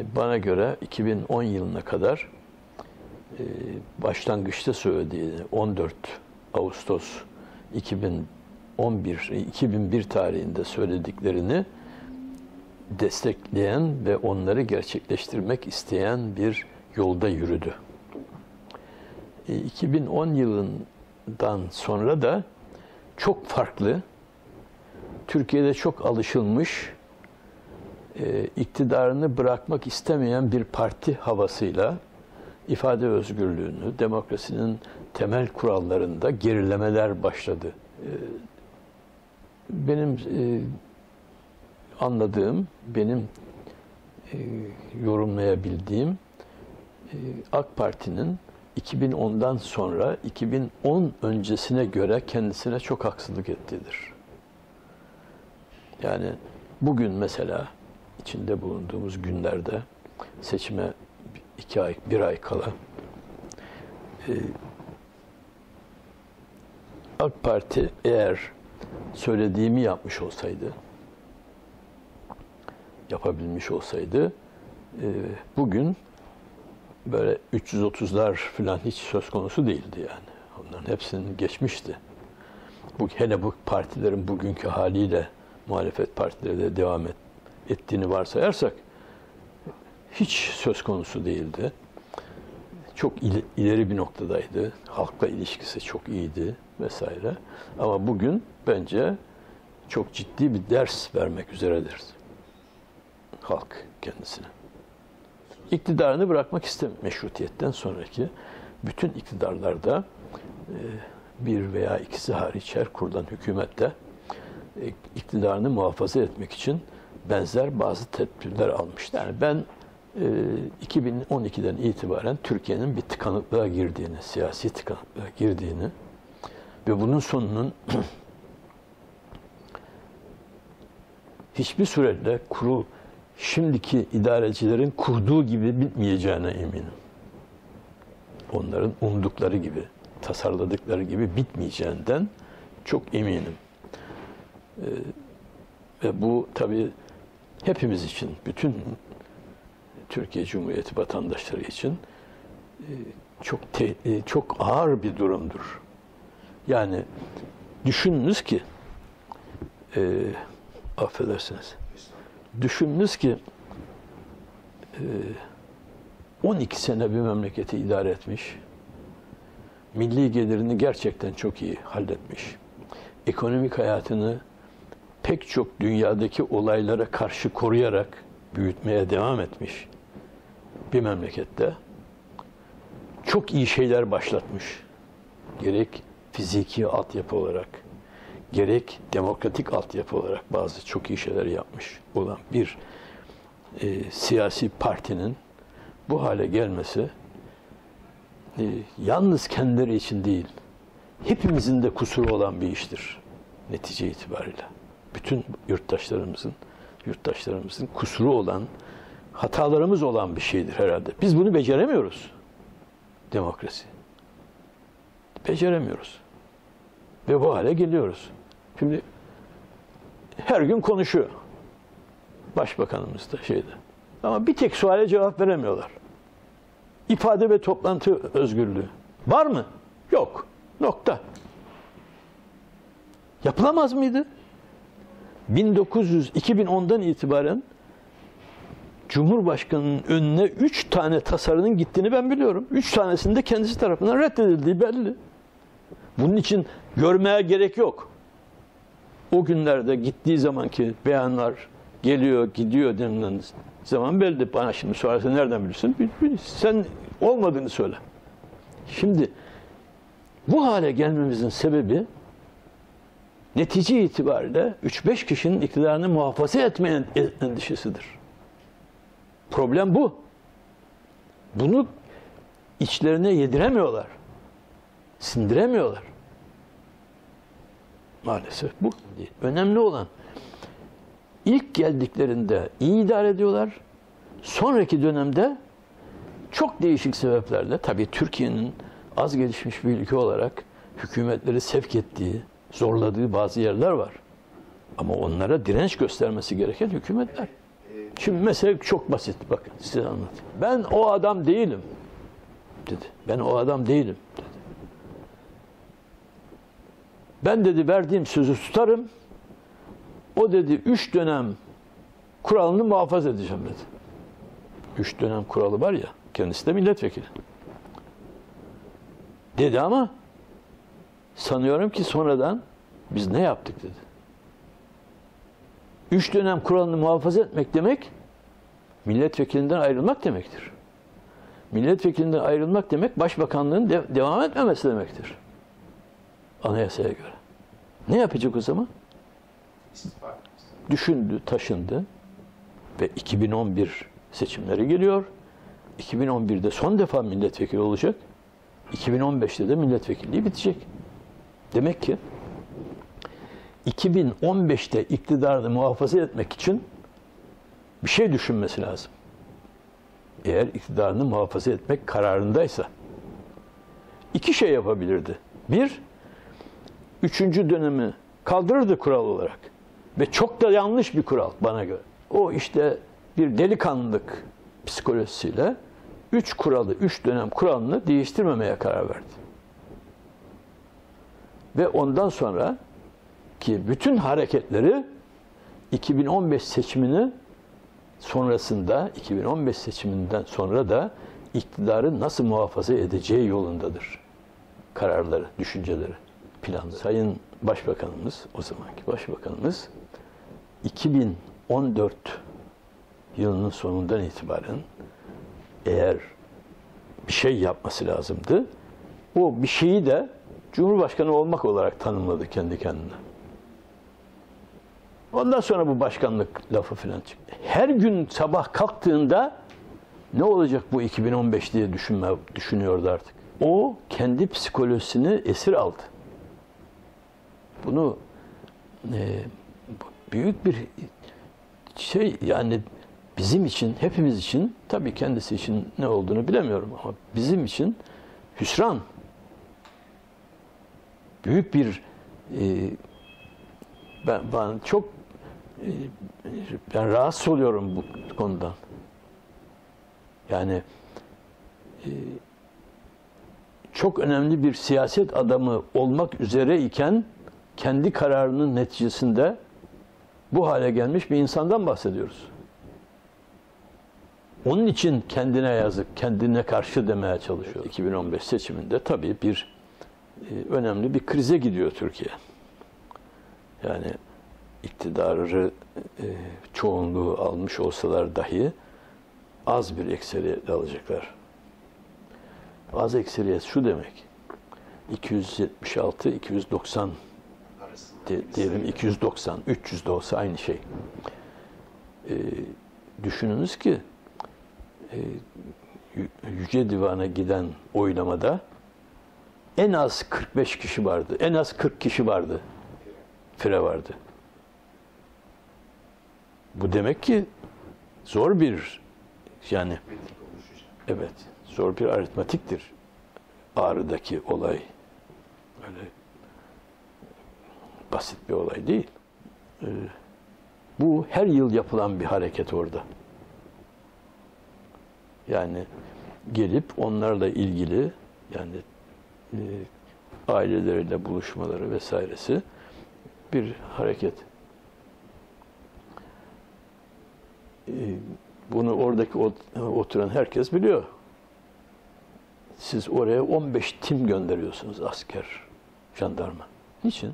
E, Bana göre 2010 yılına kadar e, başlangıçta söylediği 14 Ağustos 2011 2001 tarihinde söylediklerini destekleyen ve onları gerçekleştirmek isteyen bir yolda yürüdü. E, 2010 yılından sonra da çok farklı, Türkiye'de çok alışılmış, e, iktidarını bırakmak istemeyen bir parti havasıyla ifade özgürlüğünü, demokrasinin temel kurallarında gerilemeler başladı. E, benim e, anladığım, benim e, yorumlayabildiğim AK Parti'nin 2010'dan sonra 2010 öncesine göre kendisine çok haksızlık ettiğidir. Yani bugün mesela içinde bulunduğumuz günlerde seçime iki ay, bir ay kala e, AK Parti eğer söylediğimi yapmış olsaydı, yapabilmiş olsaydı, e, bugün böyle 330'lar falan hiç söz konusu değildi yani. Onların hepsinin geçmişti. Bu hele bu partilerin bugünkü haliyle muhalefet partileri de devam et, ettiğini varsayarsak hiç söz konusu değildi. Çok il- ileri bir noktadaydı. Halkla ilişkisi çok iyiydi vesaire. Ama bugün bence çok ciddi bir ders vermek üzeredir. Halk kendisine. İktidarını bırakmak istemiyor. Meşrutiyetten sonraki bütün iktidarlarda e, bir veya ikisi hariç her kurulan hükümette e, iktidarını muhafaza etmek için benzer bazı tedbirler almışlar. Yani ben e, 2012'den itibaren Türkiye'nin bir tıkanıklığa girdiğini, siyasi tıkanıklığa girdiğini ve bunun sonunun hiçbir surette kurul şimdiki idarecilerin kurduğu gibi bitmeyeceğine eminim. Onların umdukları gibi, tasarladıkları gibi bitmeyeceğinden çok eminim. Ee, ve bu tabii hepimiz için, bütün Türkiye Cumhuriyeti vatandaşları için e, çok te- e, çok ağır bir durumdur. Yani düşününüz ki e, affedersiniz. Düşününüz ki e, 12 sene bir memleketi idare etmiş. Milli gelirini gerçekten çok iyi halletmiş. Ekonomik hayatını pek çok dünyadaki olaylara karşı koruyarak büyütmeye devam etmiş bir memlekette çok iyi şeyler başlatmış. Gerek fiziki altyapı olarak, gerek demokratik altyapı olarak bazı çok iyi şeyler yapmış olan bir e, siyasi partinin bu hale gelmesi e, yalnız kendileri için değil, hepimizin de kusuru olan bir iştir netice itibariyle. Bütün yurttaşlarımızın yurttaşlarımızın kusuru olan, hatalarımız olan bir şeydir herhalde. Biz bunu beceremiyoruz. Demokrasi. Beceremiyoruz. Ve bu hale geliyoruz. Şimdi her gün konuşuyor. Başbakanımız da şeyde. Ama bir tek suale cevap veremiyorlar. İfade ve toplantı özgürlüğü. Var mı? Yok. Nokta. Yapılamaz mıydı? 1900 2010'dan itibaren Cumhurbaşkanı'nın önüne üç tane tasarının gittiğini ben biliyorum. Üç tanesinde kendisi tarafından reddedildiği belli. Bunun için görmeye gerek yok. O günlerde gittiği zamanki beyanlar geliyor, gidiyor denilen zaman belli. Bana şimdi sorarsa nereden bilirsin? Sen olmadığını söyle. Şimdi bu hale gelmemizin sebebi netice itibariyle 3-5 kişinin iktidarını muhafaza etmeyen endişesidir. Problem bu. Bunu içlerine yediremiyorlar. Sindiremiyorlar. Maalesef bu. Önemli olan ilk geldiklerinde iyi idare ediyorlar. Sonraki dönemde çok değişik sebeplerle tabii Türkiye'nin az gelişmiş bir ülke olarak hükümetleri sevk ettiği, zorladığı bazı yerler var. Ama onlara direnç göstermesi gereken hükümetler. Şimdi mesele çok basit. Bakın size anlatayım. Ben o adam değilim dedi. Ben o adam değilim dedi. Ben dedi verdiğim sözü tutarım. O dedi üç dönem kuralını muhafaza edeceğim dedi. Üç dönem kuralı var ya, kendisi de milletvekili. Dedi ama sanıyorum ki sonradan biz ne yaptık dedi. Üç dönem kuralını muhafaza etmek demek milletvekilinden ayrılmak demektir. Milletvekilinden ayrılmak demek başbakanlığın de- devam etmemesi demektir. Anayasaya göre. Ne yapacak o zaman? Düşündü, taşındı ve 2011 seçimleri geliyor. 2011'de son defa milletvekili olacak. 2015'te de milletvekilliği bitecek. Demek ki 2015'te iktidarını muhafaza etmek için bir şey düşünmesi lazım. Eğer iktidarını muhafaza etmek kararındaysa iki şey yapabilirdi. Bir, üçüncü dönemi kaldırırdı kural olarak. Ve çok da yanlış bir kural bana göre. O işte bir delikanlılık psikolojisiyle üç kuralı, üç dönem kuralını değiştirmemeye karar verdi. Ve ondan sonra ki bütün hareketleri 2015 seçimini sonrasında 2015 seçiminden sonra da iktidarı nasıl muhafaza edeceği yolundadır. Kararları, düşünceleri, planları. Sayın Başbakanımız, o zamanki Başbakanımız 2014 yılının sonundan itibaren eğer bir şey yapması lazımdı, o bir şeyi de Cumhurbaşkanı olmak olarak tanımladı kendi kendine. Ondan sonra bu başkanlık lafı falan çıktı. Her gün sabah kalktığında ne olacak bu 2015 diye düşünme, düşünüyordu artık. O kendi psikolojisini esir aldı. Bunu e, büyük bir şey yani bizim için, hepimiz için, tabii kendisi için ne olduğunu bilemiyorum ama bizim için hüsran. Büyük bir e, ben, ben çok e, ben rahatsız oluyorum bu konudan. Yani e, çok önemli bir siyaset adamı olmak üzere iken kendi kararının neticesinde bu hale gelmiş bir insandan bahsediyoruz. Onun için kendine yazık, kendine karşı demeye çalışıyor. 2015 seçiminde tabii bir önemli bir krize gidiyor Türkiye. Yani iktidarı e, çoğunluğu almış olsalar dahi az bir ekseriyet alacaklar. Az ekseriyet şu demek. 276, 290 arasında. de- diyelim 290, 300 de olsa aynı şey. Ee, düşününüz ki e, Yü- Yüce Divan'a giden oylamada en az 45 kişi vardı. En az 40 kişi vardı. Fire vardı. Bu demek ki zor bir yani. Evet, zor bir aritmatiktir Ağrı'daki olay. Öyle basit bir olay değil. Ee, bu her yıl yapılan bir hareket orada. Yani gelip onlarla ilgili yani e, aileleriyle buluşmaları vesairesi bir hareket. Ee, bunu oradaki ot- oturan herkes biliyor. Siz oraya 15 tim gönderiyorsunuz asker, jandarma. Niçin?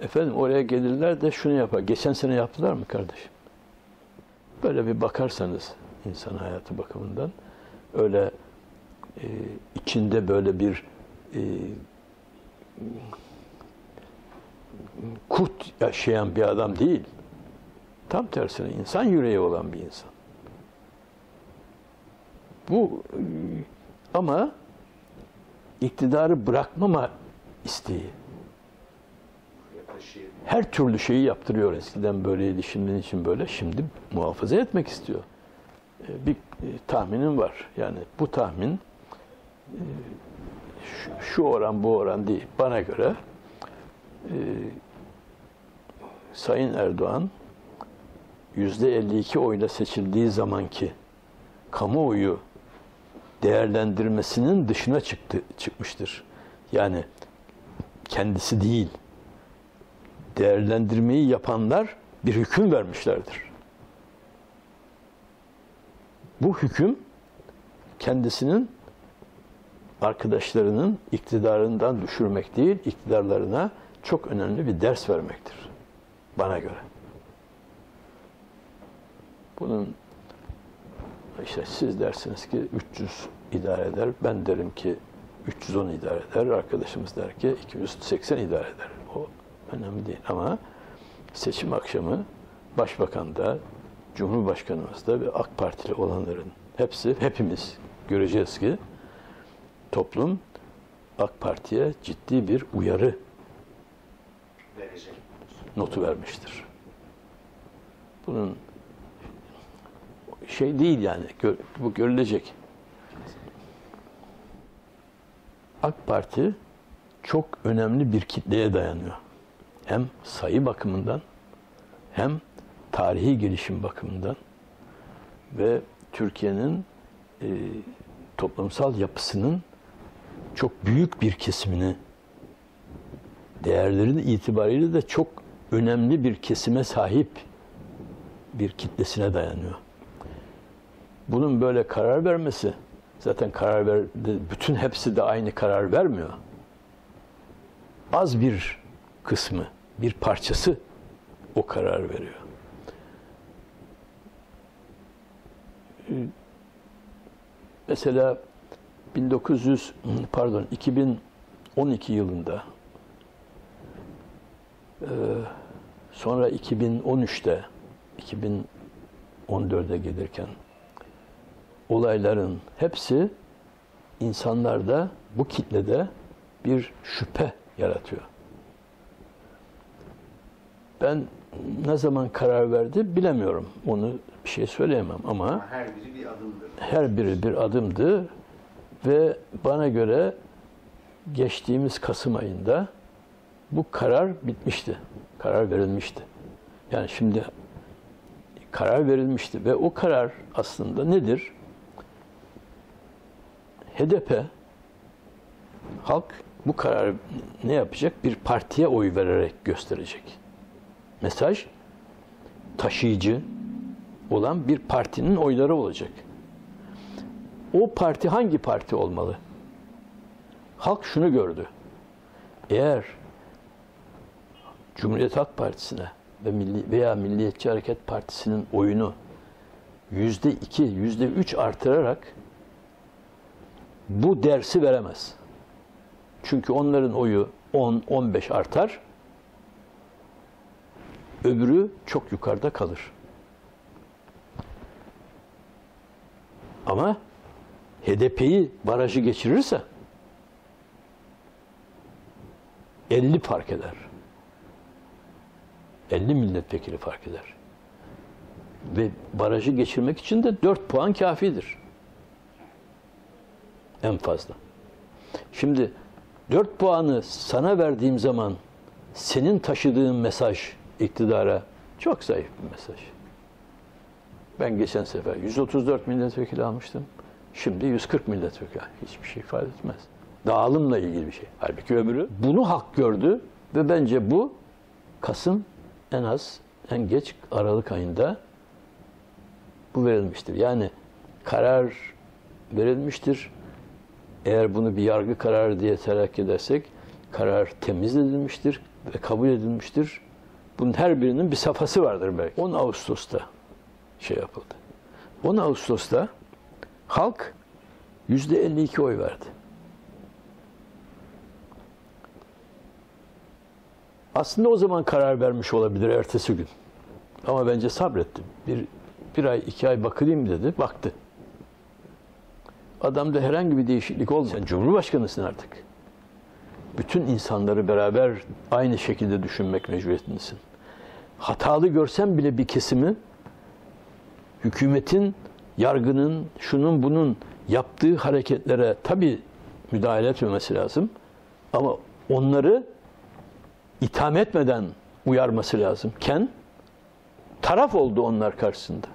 Efendim oraya gelirler de şunu yapar. Geçen sene yaptılar mı kardeşim? Böyle bir bakarsanız insan hayatı bakımından öyle e, içinde böyle bir e, kurt yaşayan bir adam değil. Tam tersine insan yüreği olan bir insan. Bu ama iktidarı bırakmama isteği. Her türlü şeyi yaptırıyor. Eskiden böyleydi, şimdi için böyle. Şimdi muhafaza etmek istiyor. E, Bir e, tahminim var. Yani bu tahmin şu- oran bu oran değil. Bana göre e, Sayın Erdoğan yüzde 52 oyla seçildiği zamanki kamuoyu değerlendirmesinin dışına çıktı çıkmıştır. Yani kendisi değil. Değerlendirmeyi yapanlar bir hüküm vermişlerdir. Bu hüküm kendisinin arkadaşlarının iktidarından düşürmek değil, iktidarlarına çok önemli bir ders vermektir. Bana göre. Bunun işte siz dersiniz ki 300 idare eder. Ben derim ki 310 idare eder. Arkadaşımız der ki 280 idare eder. O önemli değil ama seçim akşamı Başbakan da Cumhurbaşkanımız da ve AK Partili olanların hepsi hepimiz göreceğiz ki toplum AK Parti'ye ciddi bir uyarı Verecek. notu vermiştir. Bunun şey değil yani bu görülecek. AK Parti çok önemli bir kitleye dayanıyor. Hem sayı bakımından hem tarihi gelişim bakımından ve Türkiye'nin e, toplumsal yapısının çok büyük bir kesimini değerleri itibariyle de çok önemli bir kesime sahip bir kitlesine dayanıyor. Bunun böyle karar vermesi zaten karar verdi bütün hepsi de aynı karar vermiyor. Az bir kısmı, bir parçası o karar veriyor. Ee, Mesela 1900 pardon 2012 yılında ee, sonra 2013'te 2014'e gelirken olayların hepsi insanlarda bu kitlede bir şüphe yaratıyor. Ben ne zaman karar verdi bilemiyorum. Onu bir şey söyleyemem ama Ama her biri bir adımdır. her biri bir adımdı ve bana göre geçtiğimiz Kasım ayında bu karar bitmişti. Karar verilmişti. Yani şimdi karar verilmişti ve o karar aslında nedir? HDP halk bu kararı ne yapacak? Bir partiye oy vererek gösterecek. Mesaj taşıyıcı olan bir partinin oyları olacak. O parti hangi parti olmalı? Halk şunu gördü. Eğer Cumhuriyet Halk Partisi'ne ve Milli veya Milliyetçi Hareket Partisi'nin oyunu yüzde iki, yüzde üç artırarak bu dersi veremez. Çünkü onların oyu 10-15 artar, öbürü çok yukarıda kalır. Ama HDP'yi barajı geçirirse 50 fark eder. 50 milletvekili fark eder. Ve barajı geçirmek için de 4 puan kafidir. En fazla. Şimdi 4 puanı sana verdiğim zaman senin taşıdığın mesaj iktidara çok zayıf bir mesaj. Ben geçen sefer 134 milletvekili almıştım. Şimdi 140 milletvekili. Hiçbir şey ifade etmez. Dağılımla ilgili bir şey. Halbuki öbürü bunu hak gördü ve bence bu Kasım en az en geç Aralık ayında bu verilmiştir. Yani karar verilmiştir. Eğer bunu bir yargı kararı diye telakki edersek karar temiz edilmiştir ve kabul edilmiştir. Bunun her birinin bir safhası vardır belki. 10 Ağustos'ta şey yapıldı. 10 Ağustos'ta halk yüzde 52 oy verdi. Aslında o zaman karar vermiş olabilir ertesi gün. Ama bence sabretti. Bir, bir ay, iki ay bakayım dedi. Baktı. Adamda herhangi bir değişiklik olmadı. Sen Cumhurbaşkanısın artık. Bütün insanları beraber aynı şekilde düşünmek mecburiyetindesin. Hatalı görsen bile bir kesimi hükümetin, yargının, şunun bunun yaptığı hareketlere tabii müdahale etmemesi lazım. Ama onları itham etmeden uyarması lazım. Ken taraf oldu onlar karşısında.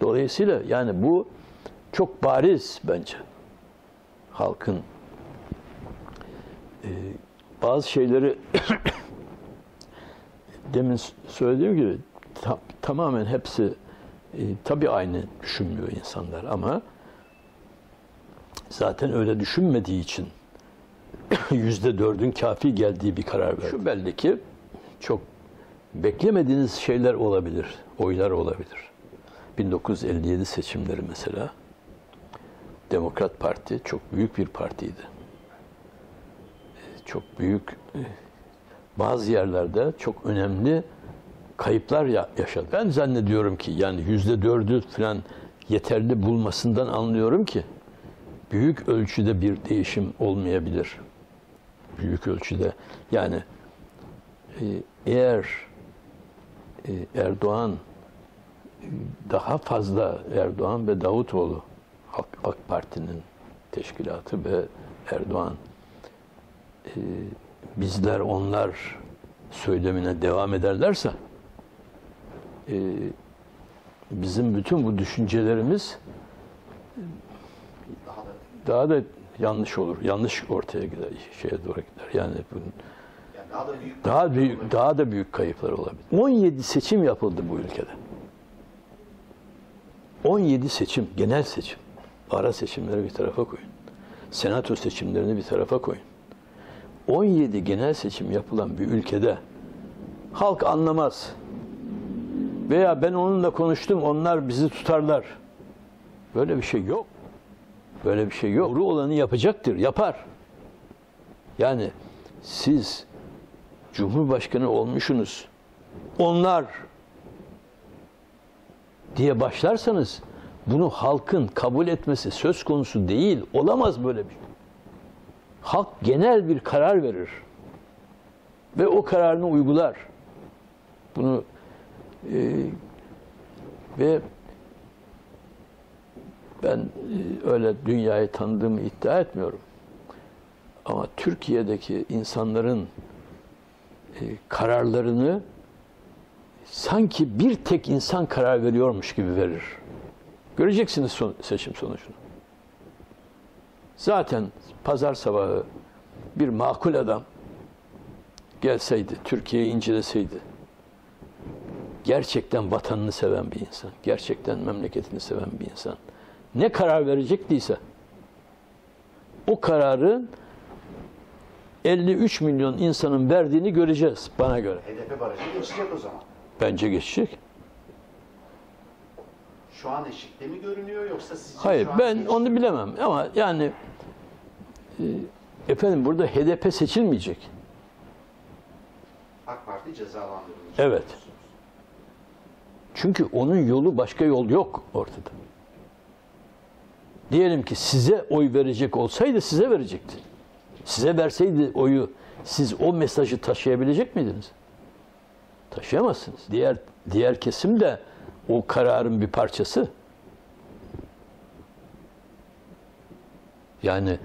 Dolayısıyla yani bu çok bariz bence. Halkın e, bazı şeyleri demin söylediğim gibi ta- tamamen hepsi e, tabii aynı düşünmüyor insanlar ama zaten öyle düşünmediği için yüzde dördün kafi geldiği bir karar verdi. Şu belli ki çok beklemediğiniz şeyler olabilir, oylar olabilir. 1957 seçimleri mesela Demokrat Parti çok büyük bir partiydi. E, Çok büyük e, bazı yerlerde çok önemli kayıplar ya- yaşadı. Ben zannediyorum ki yani yüzde dördü falan yeterli bulmasından anlıyorum ki büyük ölçüde bir değişim olmayabilir. Büyük ölçüde yani e, eğer e, Erdoğan daha fazla Erdoğan ve Davutoğlu AK Parti'nin teşkilatı ve Erdoğan e, bizler onlar söylemine devam ederlerse e, bizim bütün bu düşüncelerimiz Daha da daha da yanlış olur. Yanlış ortaya gider, şeye doğru gider. Yani bunun daha da büyük daha da büyük kayıplar olabilir. 17 seçim yapıldı bu ülkede. 17 seçim, genel seçim. Ara seçimleri bir tarafa koyun. Senato seçimlerini bir tarafa koyun. 17 genel seçim yapılan bir ülkede halk anlamaz. Veya ben onunla konuştum, onlar bizi tutarlar. Böyle bir şey yok. Böyle bir şey yok. Doğru olanı yapacaktır, yapar. Yani siz Cumhurbaşkanı olmuşsunuz. Onlar diye başlarsanız bunu halkın kabul etmesi söz konusu değil. Olamaz böyle bir şey. Halk genel bir karar verir. Ve o kararını uygular. Bunu e, ve ben e, öyle dünyayı tanıdığımı iddia etmiyorum. Ama Türkiye'deki insanların e, kararlarını sanki bir tek insan karar veriyormuş gibi verir. Göreceksiniz son, seçim sonucunu. Zaten pazar sabahı bir makul adam gelseydi, Türkiye'yi inceleseydi, gerçekten vatanını seven bir insan, gerçekten memleketini seven bir insan, ne karar verecektiyse o kararı 53 milyon insanın verdiğini göreceğiz bana göre. HDP barajı geçecek o zaman. Bence geçecek. Şu an eşikte mi görünüyor yoksa sizce Hayır şu an ben geçti onu bilemem ama yani e, efendim burada HDP seçilmeyecek. AK Parti cezalandırılacak. Evet. Çünkü onun yolu başka yol yok ortada. Diyelim ki size oy verecek olsaydı size verecekti. Size verseydi oyu siz o mesajı taşıyabilecek miydiniz? Taşıyamazsınız. Diğer diğer kesim de o kararın bir parçası. Yani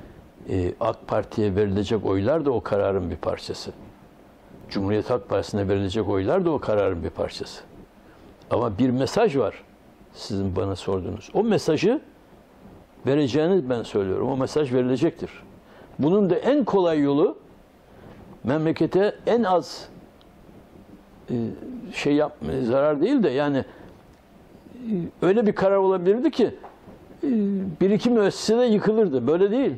e, AK Parti'ye verilecek oylar da o kararın bir parçası. Cumhuriyet Halk Partisi'ne verilecek oylar da o kararın bir parçası. Ama bir mesaj var sizin bana sorduğunuz. O mesajı vereceğini ben söylüyorum. O mesaj verilecektir. Bunun da en kolay yolu memlekete en az e, şey yap zarar değil de yani e, öyle bir karar olabilirdi ki e, bir iki müessese de yıkılırdı. Böyle değil.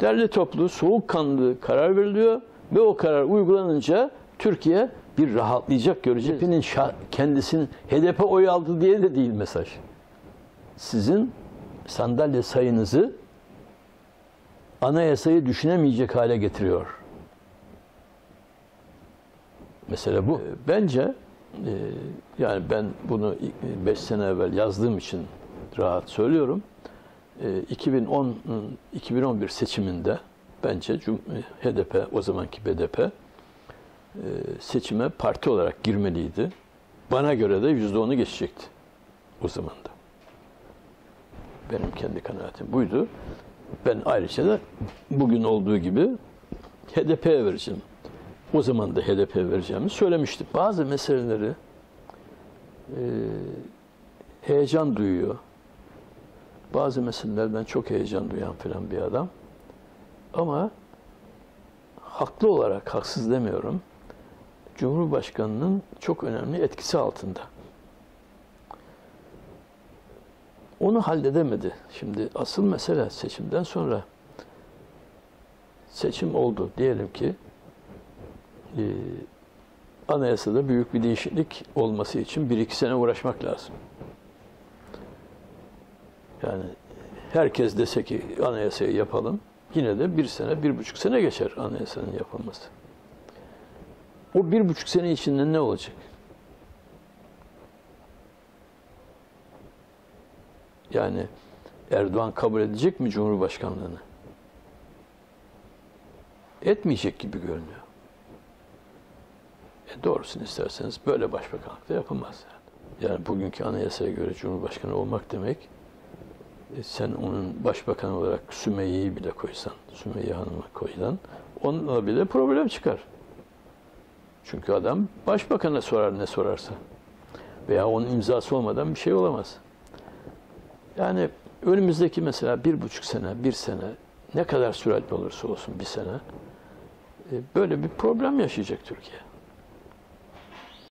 Derli toplu, soğukkanlı karar veriliyor ve o karar uygulanınca Türkiye bir rahatlayacak göreceğiz. HDP'nin şa- kendisinin HDP oy aldı diye de değil mesaj. Sizin sandalye sayınızı anayasayı düşünemeyecek hale getiriyor. Mesela bu. E, Bence e, yani ben bunu 5 sene evvel yazdığım için rahat söylüyorum. E, 2010 2011 seçiminde bence e, HDP o zamanki BDP e, seçime parti olarak girmeliydi. Bana göre de yüzde onu geçecekti o zaman da. Benim kendi kanaatim buydu. Ben ayrıca da bugün olduğu gibi HDP'ye vereceğim. O zaman da HDP vereceğimi söylemiştim. Bazı meseleleri e, heyecan duyuyor. Bazı meselelerden çok heyecan duyan falan bir adam. Ama haklı olarak, haksız demiyorum, Cumhurbaşkanı'nın çok önemli etkisi altında. Onu halledemedi. Şimdi asıl mesele seçimden sonra seçim oldu. Diyelim ki e, anayasada büyük bir değişiklik olması için bir iki sene uğraşmak lazım. Yani herkes dese ki anayasayı yapalım, yine de bir sene, bir buçuk sene geçer anayasanın yapılması. O bir buçuk sene içinde ne olacak? Yani Erdoğan kabul edecek mi Cumhurbaşkanlığını? Etmeyecek gibi görünüyor. E doğrusunu isterseniz böyle başbakanlık da yapılmaz yani. Yani bugünkü anayasaya göre Cumhurbaşkanı olmak demek e, sen onun başbakan olarak Sümeyye'yi bile koysan, Sümeyye Hanım'ı koysan onunla bile problem çıkar. Çünkü adam başbakana sorar ne sorarsa. Veya onun imzası olmadan bir şey olamaz. Yani önümüzdeki mesela bir buçuk sene, bir sene, ne kadar süratli olursa olsun bir sene, e, böyle bir problem yaşayacak Türkiye.